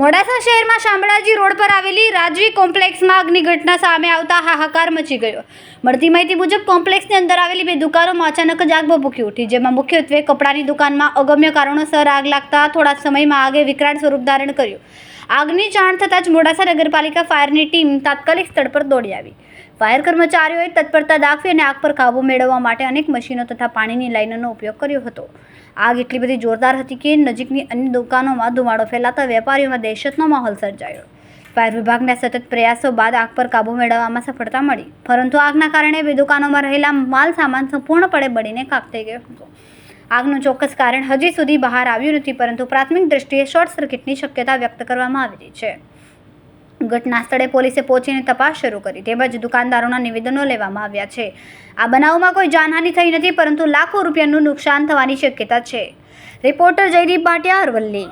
મોડાસા શહેરમાં શામળાજી રોડ પર આવેલી રાજવી કોમ્પ્લેક્સમાં આગની ઘટના સામે આવતા હાહાકાર મચી ગયો. મળતી માહિતી મુજબ કોમ્પ્લેક્સની અંદર આવેલી બે દુકાનોમાં અચાનક જ આગ ભભૂકી ઉઠી, જેમાં મુખ્યત્વે કપડાની દુકાનમાં અગમ્ય કારણોસર આગ લાગતા થોડા સમયમાં આગે વિકરાળ સ્વરૂપ ધારણ કર્યું. આગની જાણ થતાં જ મોડાસા નગરપાલિકા ફાયરની ટીમ તાત્કાલિક સ્થળ પર દોડી આવી. ફાયર કર્મચારીઓએ તત્પરતા દાખવી અને આગ પર કાબૂ મેળવવા માટે અનેક મશીનો તથા પાણીની લાઇનોનો ઉપયોગ કર્યો હતો. આગ એટલી બધી જોરદાર હતી કે નજીકની અન્ય દુકાનોમાં ધુમાડો ફેલાતા વેપારીઓમાં દહેશતનો માહોલ સર્જાયો. ફાયર વિભાગના સતત પ્રયાસો બાદ આગ પર કાબૂ મેળવવામાં સફળતા મળી. પરંતુ આગના કારણે બે દુકાનોમાં રહેલા માલ સામાન સંપૂર્ણપણે બળીને કાપ થઈ ગયો હતો. આગનું ચોક્કસ કારણ હજી સુધી બહાર આવ્યું નથી, પરંતુ પ્રાથમિક દ્રષ્ટિએ શોર્ટ સર્કિટની શક્યતા વ્યક્ત કરવામાં આવી રહી છે. ઘટના સ્થળે પોલીસે પહોંચીને તપાસ શરૂ કરી. તેમજ દુકાનદારોના નિવેદનો લેવામાં આવ્યા છે. આ બનાવમાં કોઈ જાનહાનિ થઈ નથી, પરંતુ લાખો રૂપિયાનું નુકસાન થવાની શક્યતા છે. રિપોર્ટર જયદીપ ભાટિયા અરવલ્લી.